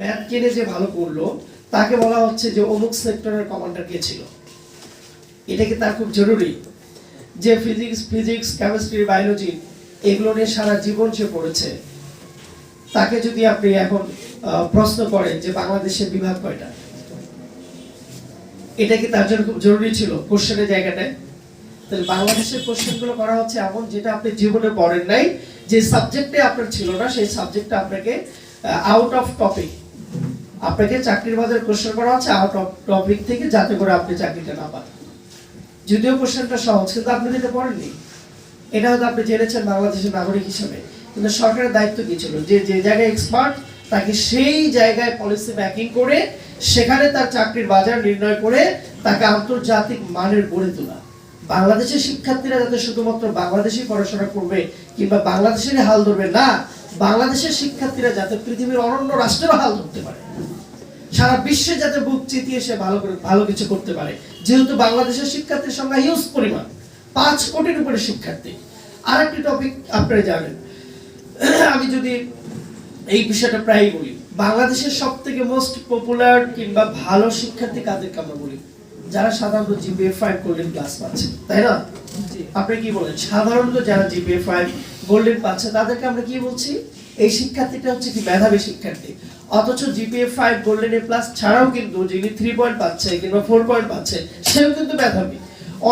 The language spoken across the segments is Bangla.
ম্যাথ কেনে যে ভালো করল, তাকে বলা হচ্ছে যে অমুক সেক্টরের কমান্ডার কে ছিল। এটা কি তার খুব জরুরি যে ফিজিক্স ফিজিক্স কেমিস্ট্রি বায়োলজি এগুলো নিয়ে সারা জীবন সে পড়েছে। তাকে যদি আপনি এখন প্রশ্ন করেন যে বাংলাদেশের বিভাগ কয়টা? এটা কি তার জন্য খুব জরুরি ছিল কোশ্চেনের জায়গাটায়? তাহলে বাংলাদেশের কোশ্চেনগুলো করা হচ্ছে এমন যেটা আপনি জীবনে পড়েন নাই, যে সাবজেক্টে আপনার ছিল না, সেই সাবজেক্টটা আপনাকে আউট অফ টপিক আপনাকে চাকরির বাজারে কোশ্চেন করা হচ্ছে আউট অফ টপিক থেকে যাতে করে আপনি চাকরিটা না পান। যদিও কোশ্চেনটা সহজ, কিন্তু আপনি যেটা পড়েননি এটা হয়তো আপনি জেনেছেন বাংলাদেশের নাগরিক হিসেবে, কিন্তু সরকারের দায়িত্ব কি ছিল? যে যে জায়গায় এক্সপার্ট তাকে সেই জায়গায় পলিসি ম্যাকিং করে, সেখানে তার চাকরির বাজার নির্ণয় করে, তাকে আন্তর্জাতিক মানের গড়ে তোলা। বাংলাদেশের শিক্ষার্থীরা যাতে শুধুমাত্র বাংলাদেশি পড়াশোনা করবে, কিংবা বাংলাদেশেরই হাল ধরবে, না, বাংলাদেশের শিক্ষার্থীরা যাতে পৃথিবীর অনন্য রাষ্ট্রেরও হাল ধরতে পারে। সারা বিশ্বে যাতে বুক চিতিয়ে সে ভালো করে ভালো কিছু করতে পারে। যেহেতু বাংলাদেশের শিক্ষার্থীর সংখ্যা হিউজ পরিমাণ। পাঁচ কোটির উপরে শিক্ষার্থী। আর একটি টপিক আপনারা জানেন। আমি যদি এই বিষয়টা প্রায়ই বলি বাংলাদেশের সব থেকে মোস্ট পপুলার কিংবা ভালো শিক্ষার্থী কাদেরকে আমরা বলি? যারা সাধারণত জিপিএ ফাইভ গোল্ডেন ক্লাস পাচ্ছে তাই না? আপনি কি বলেন? সাধারণত যারা জিপিএ ফাইভ গোল্ডেন পাচ্ছে তাদেরকে আমরা কি বলছি? এই শিক্ষার্থীটা হচ্ছে কি মেধাবী শিক্ষার্থী। অথচ GPA five golden A plus ছাড়াও কিন্তু যিনি থ্রি পয়েন্ট পাচ্ছে কিংবা ফোর পয়েন্ট পাচ্ছে, সেও কিন্তু মেধাবী।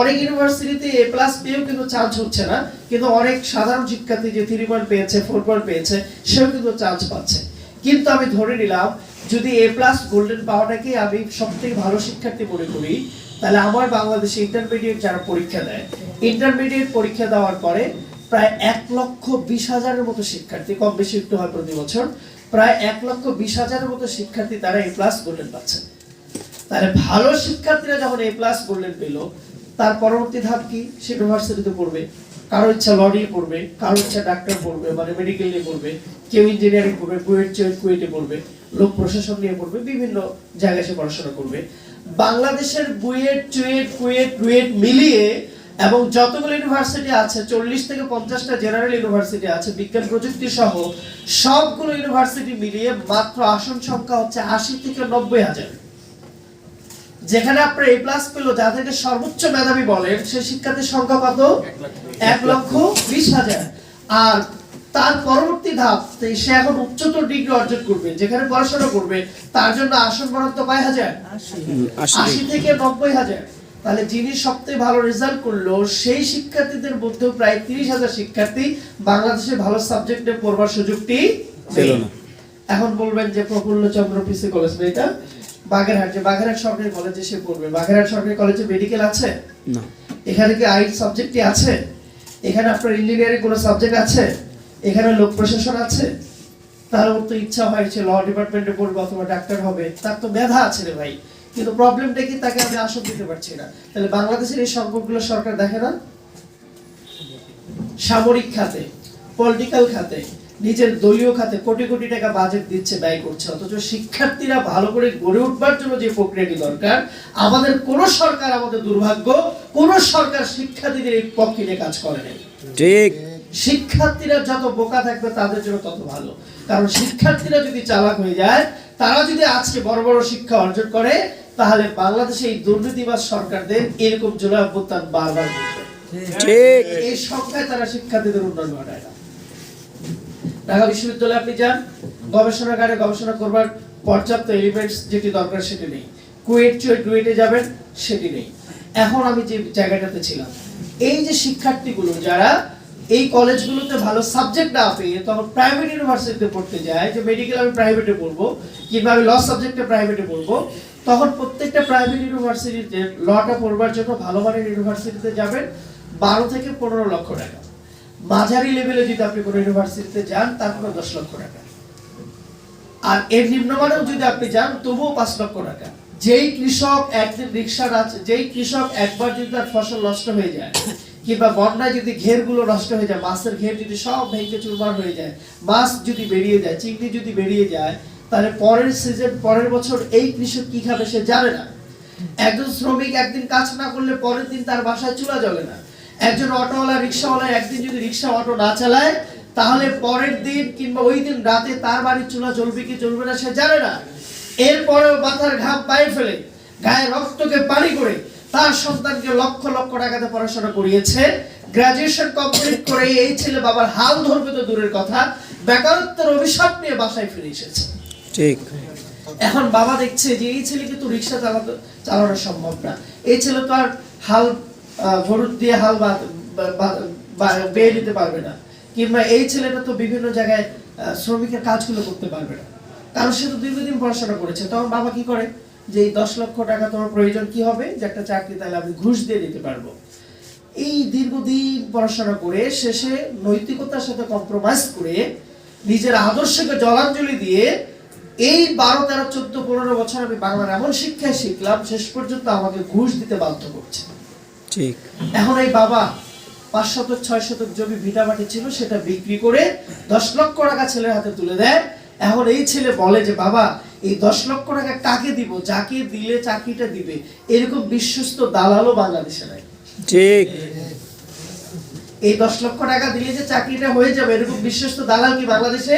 অনেক ইউনিভার্সিটিতে এ প্লাস পেয়েও কিন্তু চান্স হচ্ছে না, কিন্তু অনেক সাধারণ শিক্ষার্থী যে থ্রি পয়েন্ট পেয়েছে ফোর পয়েন্ট পেয়েছে, সেও কিন্তু চান্স পাচ্ছে। কিন্তু আমি ধরে নিলাম, যদি এ প্লাস গোল্ডেন পাওয়াটাকে আমি সব থেকে ভালো শিক্ষার্থী মনে করি, তাহলে আমার বাংলাদেশে ইন্টারমিডিয়েট যারা পরীক্ষা দেয় ইন্টারমিডিয়েট পরীক্ষা দেওয়ার পরে প্রায় এক লক্ষ বিশ হাজারের মতো শিক্ষার্থী কম বেশি একটু হয় প্রতি বছর প্রায় এক লক্ষ বিশ হাজারের মতো শিক্ষার্থী তারা এ প্লাস গোল্ডেন পাচ্ছে। তাহলে ভালো শিক্ষার্থীরা যখন এ প্লাস গোল্ডেন পেল, তার পরবর্তী ধাপ কি? সে ইউনিভার্সিটিতে পড়বে। কারও ইচ্ছা ল নিয়ে পড়বে, কারও ইচ্ছা ডাক্তার পড়বে মানে মেডিকেল নিয়ে পড়বে, কেউ ইঞ্জিনিয়ারিং পড়বে, কুয়েট, চুয়েট, কুয়েটে পড়বে, লোক প্রশাসন নিয়ে পড়বে, বিভিন্ন জায়গায় সে পড়াশোনা করবে। বাংলাদেশের বুয়েট, চুয়েট, কুয়েট, রুয়েট মিলিয়ে এবং যতগুলো ইউনিভার্সিটি আছে চল্লিশ থেকে পঞ্চাশটা জেনারেল ইউনিভার্সিটি আছে বিজ্ঞান প্রযুক্তি সহ সবগুলো ইউনিভার্সিটি মিলিয়ে মাত্র আসন সংখ্যা হচ্ছে আশি থেকে নব্বই হাজার। যেখানে আপনার এ প্লাস পেল যাদেরকে সর্বোচ্চ মেধাবী বলেন সে শিক্ষার্থীর সংখ্যা কত? এক লক্ষ বিশ হাজার। আর তার পরবর্তী ধাপ সে এখন উচ্চতর ডিগ্রি অর্জন করবে যেখানে পড়াশোনা করবে তার জন্য আসন বরাদ্দ কয় হাজার? আশি থেকে নব্বই হাজার। তাহলে যিনি সবথেকে ভালো রেজাল্ট করল সেই শিক্ষার্থীদের মধ্যেও প্রায় তিরিশ হাজার শিক্ষার্থী বাংলাদেশে ভালো সাবজেক্টে পড়বার সুযোগটি পেল না। এখন বলবেন যে প্রফুল্ল চন্দ্র পিসি কলেজ না এটা বাগেরহাট যে বাগেরহাট সরকারি কলেজে সে পড়বে। বাগেরহাট সরকারি কলেজে মেডিকেল আছে? না। এখানে কি আইন সাবজেক্টই আছে? এখানে আপনার ইঞ্জিনিয়ারিং কোনো সাবজেক্ট আছে? এখানে লোক প্রশাসন আছে? তার তো ইচ্ছা হয় সে ল ডিপার্টমেন্টে পড়বে অথবা ডাক্তার হবে। তার তো মেধা আছে রে ভাই। কিন্তু প্রবলেমটা কি? তাকে আমি আসন দিতে পারছি না। তাহলে বাংলাদেশের এই সংকটগুলো সরকার দেখে না? সামরিক খাতে পলিটিক্যাল খাতে নিজের দলীয় খাতে কোটি কোটি টাকা বাজেট দিচ্ছে ব্যয় করছে। অথচ শিক্ষার্থীরা ভালো করে গড়ে উঠবার জন্য যে প্রক্রিয়াটি দরকার আমাদের কোন সরকার আমাদের দুর্ভাগ্য কোন সরকার শিক্ষার্থীদের এই পক্ষে নিয়ে কাজ করে নাই ঠিক। শিক্ষার্থীরা যত বোকা থাকবে তাদের জন্য তত ভালো। কারণ শিক্ষার্থীরা যদি চালাক হয়ে যায় তারা যদি আজকে বড় বড় শিক্ষা অর্জন করে তাহলে বাংলাদেশে এই দুর্নীতিবাদ সরকারদের এরকম অভ্যুত্থান বারবার ঠিক। এই সংখ্যায় তারা শিক্ষার্থীদের উন্নয়ন ঘটায় না। ঢাকা বিশ্ববিদ্যালয়ে আপনি যান গবেষণাগারে গবেষণা করবার পর্যাপ্ত এলিমেন্টস যেটি দরকার সেটি নেই। কুয়েট চুয়েট ডুয়েটে যাবেন সেটি নেই। এখন আমি যে জায়গাটাতে ছিলাম এই যে শিক্ষার্থীগুলো যারা এই কলেজগুলোতে ভালো সাবজেক্ট না পেয়ে তখন প্রাইভেট ইউনিভার্সিটিতে পড়তে যায় যে মেডিকেল আমি প্রাইভেটে পড়ব কিংবা আমি ল সাবজেক্টে প্রাইভেটে পড়ব তখন প্রত্যেকটা প্রাইভেট ইউনিভার্সিটিতে লটা পড়বার জন্য ভালো মানের ইউনিভার্সিটিতে যাবেন, বারো থেকে পনেরো লক্ষ টাকা। মাঝারি লেভেলে যদি আপনি কোনো ইউনিভার্সিটিতে যান, তার কোনো দশ লক্ষ টাকা। আর এর নিম্নমানেও যদি আপনি যান, তবুও পাঁচ লক্ষ টাকা। যেই কৃষক একদিন রিক্সা আছে যেই কৃষক একবার যদি তার ফসল নষ্ট হয়ে যায়, কিংবা বন্যায় যদি ঘেরগুলো নষ্ট হয়ে যায়, মাছের ঘের যদি সব ভেঙে চুরমার হয়ে যায়, মাছ যদি বেরিয়ে যায়, চিংড়ি যদি বেরিয়ে যায় তাহলে পরের সিজন পরের বছর এই কৃষক কি খাবে সে জানে না। একজন শ্রমিক একদিন কাজ না করলে পরের দিন তার বাসায় চুলা জ্বলে না। একজন অটোওয়ালা, রিক্সাওয়ালা একদিন যদি রিক্সা, অটো না চালায়, তাহলে পরের দিন কিংবা ওই দিন রাতে তার বাড়ির চুলা জ্বলবে কি জ্বলবে না সে জানে না। এরপরেও মাথার ঘাম পায়ে ফেলে, গায়ে রক্তকে পানি করে তার সন্তানকে লক্ষ লক্ষ টাকাতে পড়াশোনা করিয়েছে। গ্রাজুয়েশন কমপ্লিট করে এই ছেলে বাবার হাল ধরবে তো দূরের কথা। বেকারত্বের অভিশাপ নিয়ে বাসায় ফিরে এসেছে। ঠিক। এখন বাবা দেখছে যে এই ছেলেকে তো রিক্সা চালাতে, চালানো সম্ভব না। এই ছেলে তো আর হাল গরুর দিয়ে হাল বেয়ে নিতে পারবে না। কিংবা এই ছেলেটা তো বিভিন্ন জায়গায় শ্রমিকের কাজগুলো করতে পারবে না। কারণ সে তো দীর্ঘদিন পড়াশোনা করেছে। তখন বাবা কি করে? যে এই দশ লক্ষ টাকা তোমার প্রয়োজন কি হবে? যে একটা চাকরি তাহলে আমি ঘুষ দিয়ে দিতে পারব। এই দীর্ঘদিন পড়াশোনা করে শেষে নৈতিকতার সাথে কম্প্রোমাইজ করে নিজের আদর্শকে জলাঞ্জলি দিয়ে এই বারো তেরো চোদ্দ পনেরো বছর আমি বাংলার এমন শিক্ষায় শিখলাম শেষ পর্যন্ত আমাকে ঘুষ দিতে বাধ্য করছে। ঠিক। এখন এই বাবা পাঁচ শতক ছয় শতক জমি ভিটামাটি ছিল সেটা বিক্রি করে দশ লক্ষ টাকা ছেলের হাতে তুলে দেয়। এখন এই ছেলে বলে যে বাবা এই দশ লক্ষ টাকা কাকে দিব? যাকে দিলে চাকরিটা দিবে? এরকম বিশ্বস্ত দালালও বাংলাদেশে নাই। ঠিক। এই দশ লক্ষ টাকা দিলে যে চাকরিটা হয়ে যাবে এরকম বিশ্বস্ত দালাল কি বাংলাদেশে?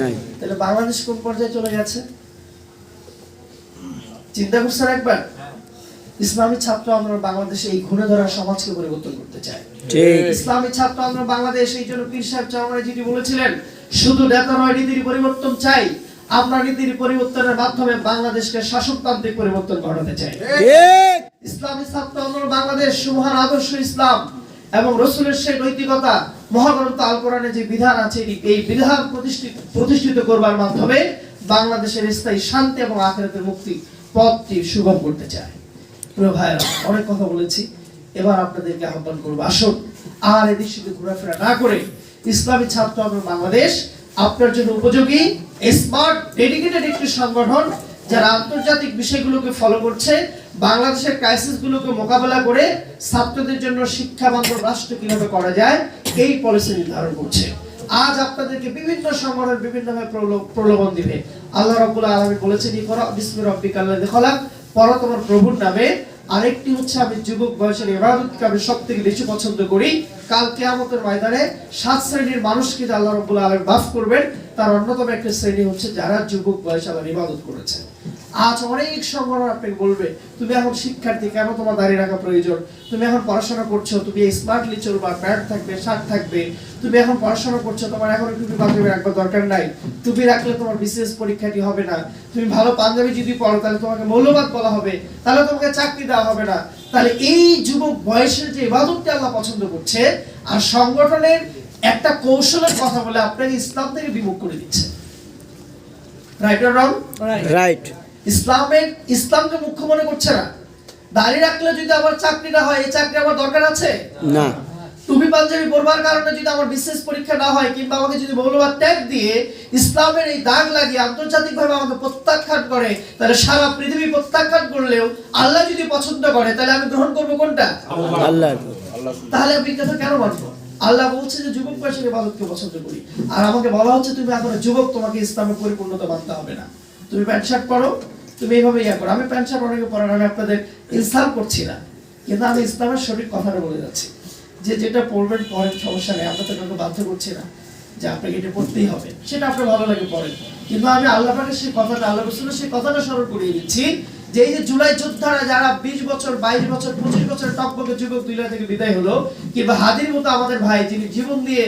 নাই। তাহলে বাংলাদেশ কোন পর্যায়ে চলে গেছে? চিন্তা করছেন একবার? ইসলামী ছাত্র আন্দোলন বাংলাদেশে এই ঘুরে ধরা সমাজকে পরিবর্তন করতে চায়। ইসলামী ছাত্র আন্দোলন বাংলাদেশ এই জন্য পীর সাহেব চরমরাই যেটি বলেছিলেন শুধু নেতা নয় নীতির পরিবর্তন চাই। আমরা নীতির পরিবর্তনের মাধ্যমে বাংলাদেশকে শাসকতান্ত্রিক পরিবর্তন ঘটাতে চাই। ইসলামী ছাত্র আন্দোলন বাংলাদেশ সুমহান আদর্শ ইসলাম। এবং রসুলের সেই নৈতিকতা মহাগ্রন্থ আল কোরআনে যে বিধান আছে এই- বিধান প্রতিষ্ঠিত করবার মাধ্যমে বাংলাদেশের স্থায়ী শান্তি এবং আখেরাতের মুক্তি পথটি সুগম করতে চায়। প্রিয় অনেক কথা বলেছি। এবার আপনাদেরকে আহ্বান করব, আসুন আর এদিক ঘোরাফেরা না করে ইসলামী ছাত্র বাংলাদেশ, আপনার জন্য উপযোগী স্মার্ট ডেডিকেটেড একটি সংগঠন যারা আন্তর্জাতিক বিষয়গুলোকে ফলো করছে, বাংলাদেশের ক্রাইসিস গুলোকে মোকাবেলা করে ছাত্রদের জন্য শিক্ষা বান্ধব রাষ্ট্র কীভাবে করা যায়, এই পলিসি নির্ধারণ করছে। আজ আপনাদেরকে বিভিন্ন সংগঠন বিভিন্নভাবে প্রলোভন দিবে। আল্লাহ রাব্বুল আলামিন বলেছেন খলাক। পড়ো তোমার প্রভুর নামে। আরেকটি হচ্ছে, আমি যুবক বয়সের ইবাদতকে আমি সব থেকে বেশি পছন্দ করি। কাল কেয়ামতের ময়দানে সাত শ্রেণির মানুষকে যে আল্লাহ রব্বুল আলম মাফ করবেন, তার অন্যতম একটা শ্রেণি হচ্ছে যারা যুবক বয়স আবার ইবাদত করেছে। আজ অনেক সংগঠন আপনাকে বলবে, তুমি এখন শিক্ষার্থী, কেন তোমার দাঁড়িয়ে রাখা প্রয়োজন? তুমি এখন পড়াশোনা করছ, তুমি স্মার্টলি চলবা প্যান্ট থাকবে শার্ট থাকবে, তুমি এখন পড়াশোনা করছ, তোমার এখন টুপি পাঞ্জাবি রাখবার দরকার নাই। টুপি রাখলে তোমার বিশেষ পরীক্ষাটি হবে না। তুমি ভালো পাঞ্জাবি যদি পড়ো, তাহলে তোমাকে মৌলবাদ বলা হবে, তাহলে তোমাকে চাকরি দেওয়া হবে না। তাহলে এই যুবক বয়সের যে ইবাদতটি আল্লাহ পছন্দ করছে, আর সংগঠনের একটা কৌশলের কথা বলে আপনাকে ইসলাম থেকে বিমুখ করে দিচ্ছে। রাইট অর রং রাইট ইসলামের ইসলামকে মুখ্য মনে করছে না। দাড়ি রাখলে যদি আমার চাকরিটা হয় এই চাকরি আমার দরকার আছে? না। টুপি পাঞ্জাবি পরবার কারণে যদি আমার বিশেষ পরীক্ষা না হয় কিংবা আমাকে যদি মৌলবাদ ট্যাগ দিয়ে ইসলামের এই দাগ লাগিয়ে আন্তর্জাতিকভাবে আমাকে প্রত্যাখ্যান করে তাহলে সারা পৃথিবী প্রত্যাখ্যান করলেও আল্লাহ যদি পছন্দ করে তাহলে আমি গ্রহণ করব কোনটা? আল্লাহ। তাহলে আমি কথা কেন মানবো? আল্লাহ বলছে যে যুবক বয়সের ইবাদতকে পছন্দ করি। আর আমাকে বলা হচ্ছে তুমি এখন যুবক তোমাকে ইসলামের পরিপূর্ণতা মানতে হবে না। তুমি প্যান্ট শার্ট পরো তুমি এইভাবে ইয়া করো। আমি প্যান্ট শার্ট অনেকে পরেন আমি আপনাদের ইনসাল্ট করছি না। কিন্তু আমি ইসলামের সঠিক কথাটা বলে যাচ্ছি। যে যেটা পড়বেন পরেন সমস্যা নেই। আমরা তো কাউকে বাধ্য করছি না যে আপনাকে এটা পড়তেই হবে। সেটা আপনার ভালো লাগে পড়েন। কিন্তু আমি আল্লাহ পাকের সেই কথাটা, আল্লাহ রসুলের সেই কথাটা স্মরণ করিয়ে দিচ্ছি যে এই যে জুলাই যোদ্ধারা যারা বিশ বছর, বাইশ বছর, পঁচিশ বছর টকবকে যুবক দুনিয়া থেকে বিদায় হলো, কিংবা হাদির মতো আমাদের ভাই, যিনি জীবন দিয়ে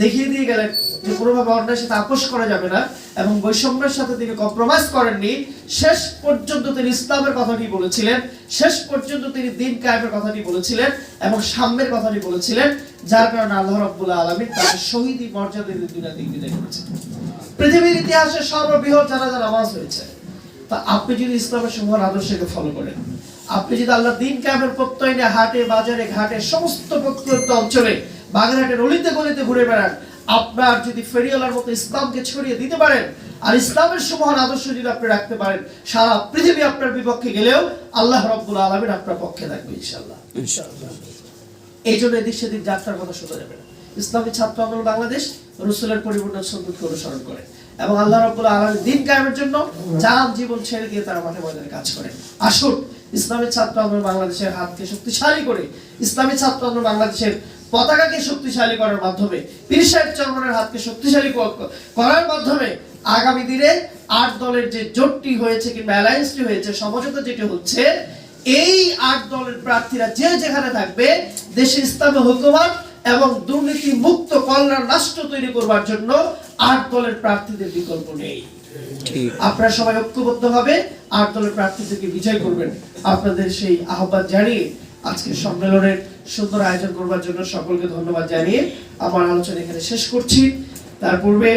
দেখিয়ে দিয়ে গেলেন যে কোনোভাবে অন্যায়ের সাথে আপোষ করা যাবে না এবং বৈষম্যের সাথে তিনি কম্প্রোমাইজ করেননি। শেষ পর্যন্ত তিনি ইসলামের কথাটি বলেছিলেন। শেষ পর্যন্ত তিনি দিন কায়েমের কথাটি বলেছিলেন এবং সাম্যের কথাটি বলেছিলেন, যার কারণে আল্লাহ রাব্বুল আলামিন তাকে শহীদি মর্যাদা দিয়ে দুনিয়া থেকে বিদায় করেছেন। পৃথিবীর ইতিহাসে সর্ববৃহৎ জানাজা নামাজ হয়েছে তা আপনি যদি ইসলামের সমূহ আদর্শকে ফলো করেন, আপনি যদি আল্লাহ দিন ক্যামের প্রত্যয় নিয়ে হাটে, বাজারে, ঘাটে, সমস্ত প্রত্যন্ত অঞ্চলে, বাগেরহাটের অলিতে গলিতে ঘুরে বেড়ান আপনার যদি ফেরিওয়ালার মতো ইসলামকে ছড়িয়ে দিতে পারেন আর ইসলামের সুমহান আদর্শ যদি আপনি রাখতে পারেন সারা পৃথিবী আপনার বিপক্ষে গেলেও আল্লাহ রব্বুল আলমিন আপনার পক্ষে থাকবে ইনশাল্লাহ এই জন্য এদিক সেদিক যাত্রার কথা শোনা যাবে না। ইসলামী ছাত্র আন্দোলন বাংলাদেশ রসুলের পরিপূর্ণ সঙ্গীতকে অনুসরণ করে এবং আল্লাহ রাব্বুল আলামিন দিন কায়েমের জন্য জান জীবন ছেড়ে দিয়ে তারা মাঠে ময়দানে কাজ করে আসুন ইসলামী ছাত্র আন্দোলন বাংলাদেশের হাতকে শক্তিশালী করে ইসলামী ছাত্র আন্দোলন বাংলাদেশের পতাকাকে শক্তিশালী করার মাধ্যমে পীর সাহেব চরমনের হাতকে শক্তিশালী করার মাধ্যমে আগামী দিনে আট দলের যে জোটটি হয়েছে কিংবা অ্যালায়েন্সটি হয়েছে সমঝোতা যেটি হচ্ছে এই আট দলের প্রার্থীরা যে যেখানে থাকবে দেশে ইসলামী হুকুমত এবং দুর্নীতি মুক্ত কল্যাণ রাষ্ট্র তৈরি করবার জন্য আট দলের প্রার্থীদের বিকল্প নেই। আপনারা সবাই ঐক্যবদ্ধভাবে আট দলের প্রার্থীদেরকে বিজয় করবেন। আপনাদের সেই আহ্বান জানিয়ে আজকের সম্মেলনের সুন্দর আয়োজন করবার জন্য সকলকে ধন্যবাদ জানিয়ে আমার আলোচনা এখানে শেষ করছি। তার পূর্বে